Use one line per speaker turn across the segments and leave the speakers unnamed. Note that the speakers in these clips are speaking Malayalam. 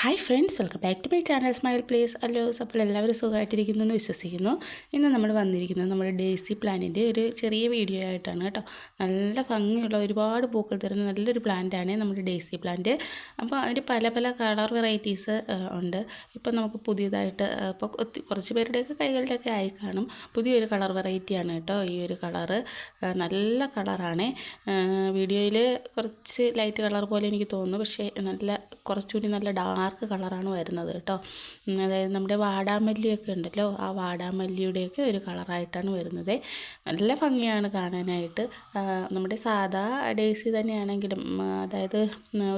Hi friends welcome back to my channel smile place അല്ലോ അപ്പോൾ എല്ലാവരും സുഖമായിട്ടിരിക്കുന്നു എന്ന് വിശ്വസിക്കുന്നു. ഇന്ന് നമ്മൾ വന്നിരിക്കുന്നത് നമ്മുടെ ഡേസി പ്ലാന്റിന്റെ ഒരു ചെറിയ വീഡിയോ ആയിട്ടാണ് കേട്ടോ. നല്ല ഭംഗിയുള്ള ഒരുപാട് പൂക്കൾ തരുന്ന നല്ലൊരു പ്ലാന്റാണ് നമ്മുടെ ഡേസി പ്ലാന്റ് അപ്പോൾ അതിന് പല പല കളർ വെറൈറ്റീസ് ഉണ്ട്. ഇപ്പോൾ നമുക്ക് പുതിയതായിട്ട് ഇപ്പോൾ കുറച്ച് പേരുടെയൊക്കെ കൈകളിലൊക്കെ ആയി കാണും. പുതിയൊരു കളർ വെറൈറ്റിയാണ് കേട്ടോ ഈ ഒരു കളറ് നല്ല കളറാണ് വീഡിയോയിൽ കുറച്ച് ലൈറ്റ് കളർ പോലെ എനിക്ക് തോന്നുന്നു. പക്ഷേ നല്ല കുറച്ചുകൂടി നല്ല ഡാർക്ക് കളറാണ് വരുന്നത് കേട്ടോ. അതായത് നമ്മുടെ വാടാമല്ലിയൊക്കെ ഉണ്ടല്ലോ ആ വാടാമല്ലിയുടെയൊക്കെ ഒരു കളറായിട്ടാണ് വരുന്നത്. നല്ല ഭംഗിയാണ് കാണാനായിട്ട്. നമ്മുടെ സാധാ ഡേസി തന്നെയാണെങ്കിലും അതായത്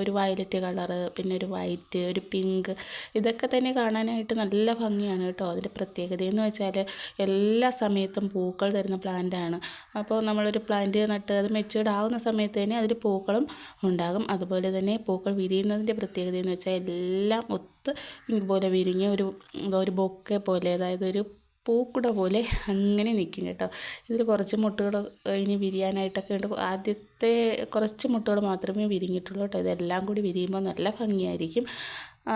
ഒരു വയലറ്റ് കളറ് പിന്നെ ഒരു വൈറ്റ് ഒരു പിങ്ക് ഇതൊക്കെ തന്നെ കാണാനായിട്ട് നല്ല ഭംഗിയാണ് കേട്ടോ. അതിന്റെ പ്രത്യേകത എന്ന് വെച്ചാൽ എല്ലാ സമയത്തും പൂക്കൾ തരുന്ന പ്ലാന്റാണ് അപ്പോൾ നമ്മളൊരു പ്ലാന്റ് നട്ട് അത് മെച്ചൂർഡ് ആവുന്ന സമയത്ത് തന്നെ അതിൽ പൂക്കളും ഉണ്ടാകും. അതുപോലെ തന്നെ പൂക്കൾ വിരിയുന്നതിന്റെ പ്രത്യേകത എന്ന് വെച്ചാൽ എല്ലാം ഒത്ത് ഇതുപോലെ വിരിഞ്ഞ് ഒരു ഒരു ബൊക്കെ പോലെ അതായത് ഒരു പൂക്കുട പോലെ അങ്ങനെ നിൽക്കും കേട്ടോ. ഇതിൽ കുറച്ച് മുട്ടുകൾ ഇനി വിരിയാനായിട്ടൊക്കെ ഉണ്ട്. ആദ്യത്തെ കുറച്ച് മുട്ടുകൾ മാത്രമേ വിരിഞ്ഞിട്ടുള്ളൂ കേട്ടോ. ഇതെല്ലാം കൂടി വിരിയുമ്പോൾ നല്ല ഭംഗിയായിരിക്കും.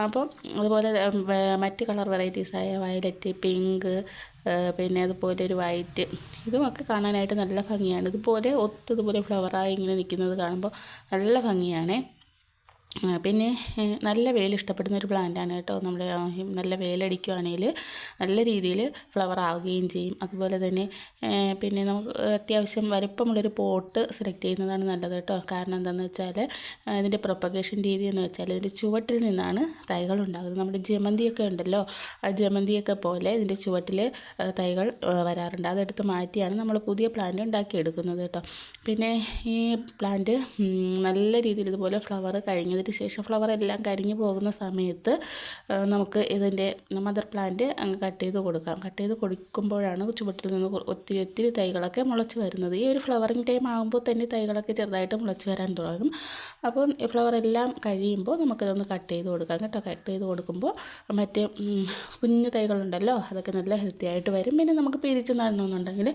അപ്പം അതുപോലെ മറ്റ് കളർ വെറൈറ്റീസായ വയലറ്റ് പിങ്ക് പിന്നെ അതുപോലെ ഒരു വൈറ്റ് ഇതുമൊക്കെ കാണാനായിട്ട് നല്ല ഭംഗിയാണ്. ഇതുപോലെ ഒത്തതുപോലെ ഫ്ലവറായി ഇങ്ങനെ നിൽക്കുന്നത് കാണുമ്പോൾ നല്ല ഭംഗിയാണേ. പിന്നെ നല്ല വെയിൽ ഇഷ്ടപ്പെടുന്ന ഒരു പ്ലാന്റാണ് കേട്ടോ നമ്മൾ നല്ല വെയിലടിക്കുകയാണെങ്കിൽ നല്ല രീതിയിൽ ഫ്ലവർ ആവുകയും ചെയ്യും. അതുപോലെ തന്നെ പിന്നെ നമുക്ക് അത്യാവശ്യം വലുപ്പമുള്ളൊരു പോട്ട് സെലക്ട് ചെയ്യുന്നതാണ് നല്ലത് കേട്ടോ. കാരണം എന്താണെന്ന് വെച്ചാൽ ഇതിന്റെ പ്രൊപ്പഗേഷൻ രീതി എന്ന് വെച്ചാൽ ഇതിന്റെ ചുവട്ടിൽ നിന്നാണ് തൈകൾ ഉണ്ടാകുന്നത്. നമ്മുടെ ജമന്തിയൊക്കെ ഉണ്ടല്ലോ ആ ജമന്തിയൊക്കെ പോലെ ഇതിന്റെ ചുവട്ടിൽ തൈകൾ വരാറുണ്ട്. അതെടുത്ത് മാറ്റിയാണ് നമ്മൾ പുതിയ പ്ലാന്റ് ഉണ്ടാക്കിയെടുക്കുന്നത് കേട്ടോ. പിന്നെ ഈ പ്ലാന്റ് നല്ല രീതിയിൽ ഇതുപോലെ ഫ്ലവർ കഴിഞ്ഞതിന് അതിന് ശേഷം ഫ്ലവർ എല്ലാം കരിഞ്ഞു പോകുന്ന സമയത്ത് നമുക്ക് ഇതിന്റെ മദർ പ്ലാന്റ് അങ്ങ് കട്ട് ചെയ്ത് കൊടുക്കാം. കട്ട് ചെയ്ത് കൊടുക്കുമ്പോഴാണ് ചുവട്ടിൽ നിന്ന് ഒത്തിരി ഒത്തിരി തൈകളൊക്കെ മുളച്ച് വരുന്നത്. ഈ ഒരു ഫ്ലവറിങ് ടൈം ആകുമ്പോൾ തന്നെ തൈകളൊക്കെ ചെറുതായിട്ട് മുളച്ച് വരാൻ തുടങ്ങും. അപ്പോൾ ഫ്ലവർ എല്ലാം കഴിയുമ്പോൾ നമുക്കിതൊന്ന് കട്ട് ചെയ്ത് കൊടുക്കാം കേട്ടോ. കട്ട് ചെയ്ത് കൊടുക്കുമ്പോൾ മറ്റ് കുഞ്ഞു തൈകളുണ്ടല്ലോ അതൊക്കെ നല്ല ഹെൽത്തി ആയിട്ട് വരും. പിന്നെ നമുക്ക് പിരിച്ച് നടണമെന്നുണ്ടെങ്കിൽ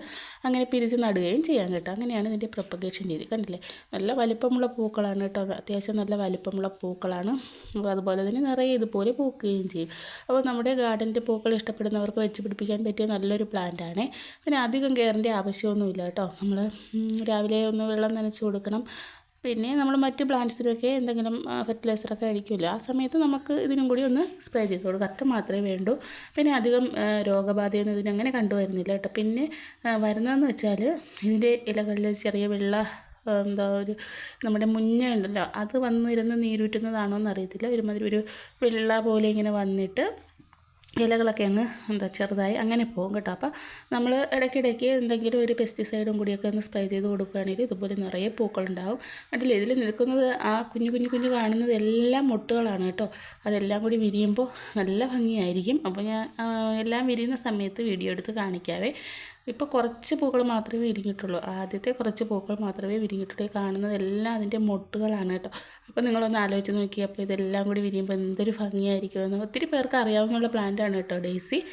അങ്ങനെ പിരിച്ച് നടുകയും ചെയ്യാം കേട്ടോ. അങ്ങനെയാണ് ഇതിന്റെ പ്രൊപ്പഗേഷൻ രീതി. കണ്ടില്ലേ? നല്ല വലിപ്പമുള്ള പൂക്കളാണ് കേട്ടോ. അത്യാവശ്യം നല്ല വലിപ്പമുള്ള ഉള്ള പൂക്കളാണ്. അപ്പോൾ അതുപോലെ തന്നെ നിറയെ ഇതുപോലെ പൂക്കുകയും ചെയ്യും. അപ്പോൾ നമ്മുടെ ഗാർഡന്റെ പൂക്കൾ ഇഷ്ടപ്പെടുന്നവർക്ക് വെച്ച് പിടിപ്പിക്കാൻ പറ്റിയ നല്ലൊരു പ്ലാന്റാണ് പിന്നെ അധികം കെയറിന്റെ ആവശ്യമൊന്നുമില്ല കേട്ടോ. നമ്മൾ രാവിലെ ഒന്ന് വെള്ളം നനച്ച് കൊടുക്കണം. പിന്നെ നമ്മൾ മറ്റ് പ്ലാന്റ്സിനൊക്കെ എന്തെങ്കിലും ഫെർട്ടിലൈസറൊക്കെ അടിക്കുമല്ലോ ആ സമയത്ത് നമുക്ക് ഇതിനും കൂടി ഒന്ന് സ്പ്രേ ചെയ്ത് കൊടുക്കുക മാത്രമേ വേണ്ടൂ. പിന്നെ അധികം രോഗബാധയൊന്നും ഇതിനങ്ങനെ കണ്ടുവരുന്നില്ല കേട്ടോ. പിന്നെ വരുന്നതെന്ന് വെച്ചാൽ ഇതിന്റെ ഇലകളിൽ ചെറിയ വെള്ള എന്താ ഒരു നമ്മുടെ മുഞ്ഞ ഉണ്ടല്ലോ അത് വന്നിരുന്ന് നീരൂറ്റുന്നതാണോ എന്നറിയത്തില്ല ഒരുമാതിരി ഒരു വെള്ള പോലെ ഇങ്ങനെ വന്നിട്ട് ഇലകളൊക്കെ അങ്ങ് എന്താ ചെറുതായി അങ്ങനെ പോകും കേട്ടോ. അപ്പോൾ നമ്മൾ ഇടയ്ക്കിടയ്ക്ക് എന്തെങ്കിലും ഒരു പെസ്റ്റിസൈഡും കൂടിയൊക്കെ ഒന്ന് സ്പ്രേ ചെയ്ത് കൊടുക്കുകയാണെങ്കിൽ ഇതുപോലെ നിറയെ പൂക്കളുണ്ടാവും. കണ്ടില്ല ഇതിൽ നിൽക്കുന്നത് ആ കുഞ്ഞു കുഞ്ഞു കുഞ്ഞു കാണുന്നത് എല്ലാം മുട്ടുകളാണ് കേട്ടോ. അതെല്ലാം കൂടി വിരിയുമ്പോൾ നല്ല ഭംഗിയായിരിക്കും. അപ്പോൾ ഞാൻ എല്ലാം വിരിയുന്ന സമയത്ത് വീഡിയോ എടുത്ത് കാണിക്കാവേ. ഇപ്പോൾ കുറച്ച് പൂക്കൾ മാത്രമേ വിരിഞ്ഞിട്ടുള്ളൂ. ആദ്യത്തെ കുറച്ച് പൂക്കൾ മാത്രമേ വിരിഞ്ഞിട്ടുള്ളൂ. കാണുന്നത് എല്ലാം അതിന്റെ മൊട്ടുകളാണ് കേട്ടോ. അപ്പോൾ നിങ്ങളൊന്ന് ആലോചിച്ച് നോക്കി. അപ്പോൾ ഇതെല്ലാം കൂടി വിരിയുമ്പോൾ എന്തൊരു ഭംഗിയായിരിക്കും എന്ന് ഒത്തിരി പേർക്ക് അറിയാവുന്ന പ്ലാന്റാണ് കേട്ടോ ഡേസി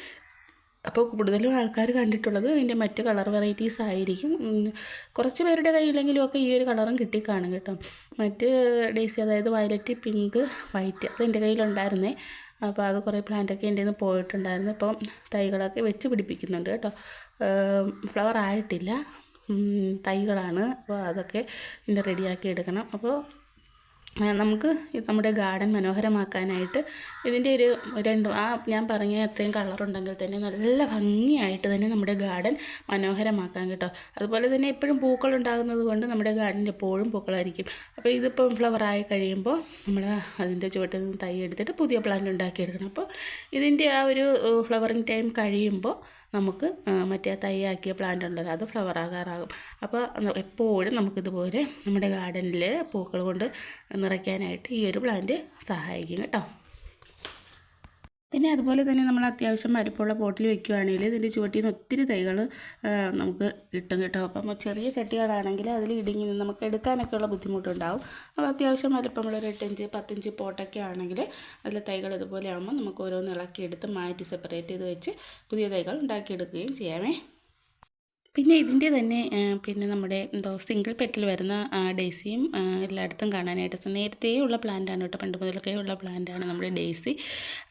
അപ്പോൾ കൂടുതലും ആൾക്കാർ കണ്ടിട്ടുള്ളത് ഇതിന്റെ മറ്റ് കളർ വെറൈറ്റീസ് ആയിരിക്കും. കുറച്ച് പേരുടെ കയ്യിലെങ്കിലും ഒക്കെ ഈ ഒരു കളറും കിട്ടിക്കാണും കേട്ടോ. മറ്റ് ഡേസി അതായത് വയലറ്റ് പിങ്ക് വൈറ്റ് അത് എന്റെ കയ്യിലുണ്ടായിരുന്നേ. അപ്പോൾ അത് കുറേ പ്ലാന്റൊക്കെ എന്റെ നിന്ന് പോയിട്ടുണ്ടായിരുന്നു. ഇപ്പം തൈകളൊക്കെ വെച്ച് പിടിപ്പിക്കുന്നുണ്ട് കേട്ടോ. ഫ്ലവർ ആയിട്ടില്ല തൈകളാണ്. അപ്പോൾ അതൊക്കെ ഇന്ന് റെഡിയാക്കി എടുക്കണം. അപ്പോൾ നമുക്ക് നമ്മുടെ ഗാർഡൻ മനോഹരമാക്കാനായിട്ട് ഇതിന്റെ ഒരു രണ്ട് ആ ഞാൻ പറഞ്ഞ അത്രയും കളറുണ്ടെങ്കിൽ തന്നെ നല്ല ഭംഗിയായിട്ട് തന്നെ നമ്മുടെ ഗാർഡൻ മനോഹരമാക്കാൻ കേട്ടോ. അതുപോലെ തന്നെ എപ്പോഴും പൂക്കൾ ഉണ്ടാകുന്നത് കൊണ്ട് നമ്മുടെ ഗാർഡൻ എപ്പോഴും പൂക്കളായിരിക്കും. അപ്പോൾ ഇതിപ്പം ഫ്ലവറായി കഴിയുമ്പോൾ നമ്മൾ അതിന്റെ ചുവട്ടിൽ നിന്ന് തൈ എടുത്തിട്ട് പുതിയ പ്ലാന്റ് ഉണ്ടാക്കിയെടുക്കണം. അപ്പോൾ ഇതിന്റെ ആ ഒരു ഫ്ലവറിങ് ടൈം കഴിയുമ്പോൾ നമുക്ക് മറ്റേ തയ്യാക്കിയ പ്ലാന്റ് ഉണ്ടല്ലോ അത് ഫ്ലവർ ആകാറാകും. അപ്പോൾ എപ്പോഴും നമുക്കിതുപോലെ നമ്മുടെ ഗാർഡനിൽ പൂക്കൾ കൊണ്ട് നിറയ്ക്കാനായിട്ട് ഈ ഒരു പ്ലാന്റ് സഹായിക്കും കേട്ടോ. പിന്നെ അതുപോലെ തന്നെ നമ്മൾ അത്യാവശ്യം മരുപ്പുള്ള പോട്ടിൽ വെക്കുകയാണെങ്കിൽ ഇതിന്റെ ചുവട്ടിൽ നിന്ന് ഒത്തിരി തൈകൾ നമുക്ക് കിട്ടും കേട്ടോ. അപ്പം ചെറിയ ചട്ടികളാണെങ്കിൽ അതിൽ ഇടുങ്ങി നമുക്ക് എടുക്കാനൊക്കെയുള്ള ബുദ്ധിമുട്ടുണ്ടാവും. അപ്പോൾ അത്യാവശ്യം വലുപ്പമുള്ള ഒരു എട്ടഞ്ച് പത്തഞ്ച് പോട്ടൊക്കെ ആണെങ്കിൽ അതിൽ തൈകൾ ഇതുപോലെ ആകുമ്പോൾ നമുക്ക് ഓരോന്ന് ഇളക്കി എടുത്ത് മാറ്റി സെപ്പറേറ്റ് ചെയ്ത് വെച്ച് പുതിയ തൈകൾ ഉണ്ടാക്കിയെടുക്കുകയും ചെയ്യാമേ. പിന്നെ ഇതിന്റെ തന്നെ പിന്നെ നമ്മുടെ എന്തോ സിംഗിൾ പെറ്റിൽ വരുന്ന ഡേസിയും എല്ലായിടത്തും കാണാനായിട്ട് നേരത്തെ ഉള്ള പ്ലാന്റാണ് കേട്ടോ. പണ്ട് മുതലൊക്കെ ഉള്ള പ്ലാന്റാണ് നമ്മുടെ ഡേസി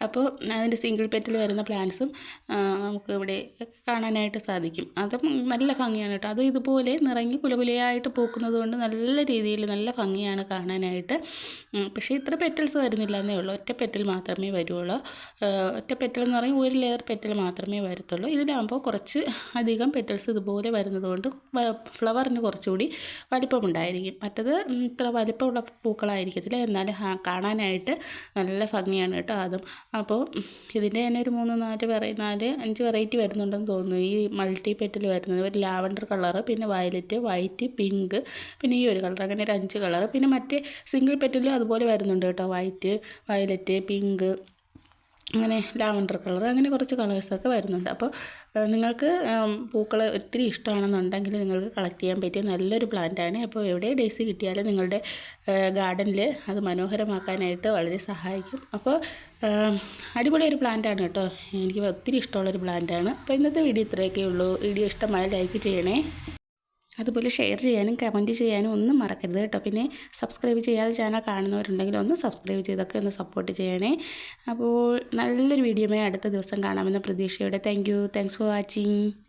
അപ്പോൾ അതിന്റെ സിംഗിൾ പെറ്റിൽ വരുന്ന പ്ലാന്റ്സും നമുക്ക് ഇവിടെ കാണാനായിട്ട് സാധിക്കും. അതും നല്ല ഭംഗിയാണ് കേട്ടോ. അത് ഇതുപോലെ നിറഞ്ഞ് കുലകുലയായിട്ട് പൂക്കുന്നത് കൊണ്ട് നല്ല രീതിയിൽ നല്ല ഭംഗിയാണ് കാണാനായിട്ട്. പക്ഷേ ഇത്ര പെറ്റൽസ് വരുന്നില്ല എന്നേ ഉള്ളൂ. ഒറ്റ പെറ്റൽ മാത്രമേ വരുള്ളൂ ഒറ്റ പെറ്റൽ എന്ന് പറയുമ്പോൾ ഒരു ലെയർ പെറ്റൽ മാത്രമേ വരത്തുള്ളൂ. ഇതിലാകുമ്പോൾ കുറച്ച് അധികം പെറ്റൽസ് ഇതുപോലെ വരുന്നത് കൊണ്ട് ഫ്ലവറിന് കുറച്ചുകൂടി വലിപ്പമുണ്ടായിരിക്കും. മറ്റത് ഇത്ര വലിപ്പമുള്ള പൂക്കളായിരിക്കത്തില്ല. എന്നാലും കാണാനായിട്ട് നല്ല ഭംഗിയാണ് കേട്ടോ അതും. അപ്പോൾ ഇതിന്റെ തന്നെ ഒരു മൂന്ന് നാല് വെറൈ നാല് അഞ്ച് വെറൈറ്റി വരുന്നുണ്ടെന്ന് തോന്നുന്നു. ഈ മൾട്ടി പെറ്റിൽ വരുന്നത് ഒരു ലാവൻഡർ കളറ് പിന്നെ വയലറ്റ് വൈറ്റ് പിങ്ക് പിന്നെ ഈ ഒരു കളർ അങ്ങനെ ഒരു അഞ്ച് കളർ പിന്നെ മറ്റേ സിംഗിൾ പെറ്റിലും അതുപോലെ വരുന്നുണ്ട് കേട്ടോ വൈറ്റ് വയലറ്റ് പിങ്ക് അങ്ങനെ ലാവൻഡർ കളർ അങ്ങനെ കുറച്ച് കളേഴ്സൊക്കെ വരുന്നുണ്ട്. അപ്പോൾ നിങ്ങൾക്ക് പൂക്കൾ ഒത്തിരി ഇഷ്ടമാണെന്നുണ്ടെങ്കിൽ നിങ്ങൾക്ക് കളക്ട് ചെയ്യാൻ പറ്റിയ നല്ലൊരു പ്ലാന്റാണ് അപ്പോൾ എവിടെ ഡേയ്സി കിട്ടിയാലും നിങ്ങളുടെ ഗാർഡനിൽ അത് മനോഹരമാക്കാനായിട്ട് വളരെ സഹായിക്കും. അപ്പോൾ അടിപൊളി ഒരു പ്ലാന്റാണ് കേട്ടോ. എനിക്ക് ഒത്തിരി ഇഷ്ടമുള്ളൊരു പ്ലാന്റാണ് അപ്പോൾ ഇന്നത്തെ വീഡിയോ ഇത്രയൊക്കെ ഉള്ളൂ. വീഡിയോ ഇഷ്ടമായ ലൈക്ക് ചെയ്യണേ. അതുപോലെ ഷെയർ ചെയ്യാനും കമന്റ് ചെയ്യാനും ഒന്നും മറക്കരുത് കേട്ടോ. പിന്നെ സബ്സ്ക്രൈബ് ചെയ്യാതെ ചാനൽ കാണുന്നവരുണ്ടെങ്കിൽ ഒന്ന് സബ്സ്ക്രൈബ് ചെയ്തൊക്കെ ഒന്ന് സപ്പോർട്ട് ചെയ്യണേ. അപ്പോൾ നല്ലൊരു വീഡിയോയുമായി അടുത്ത ദിവസം കാണാമെന്ന പ്രതീക്ഷയോടെ. Thank you. Thanks for watching.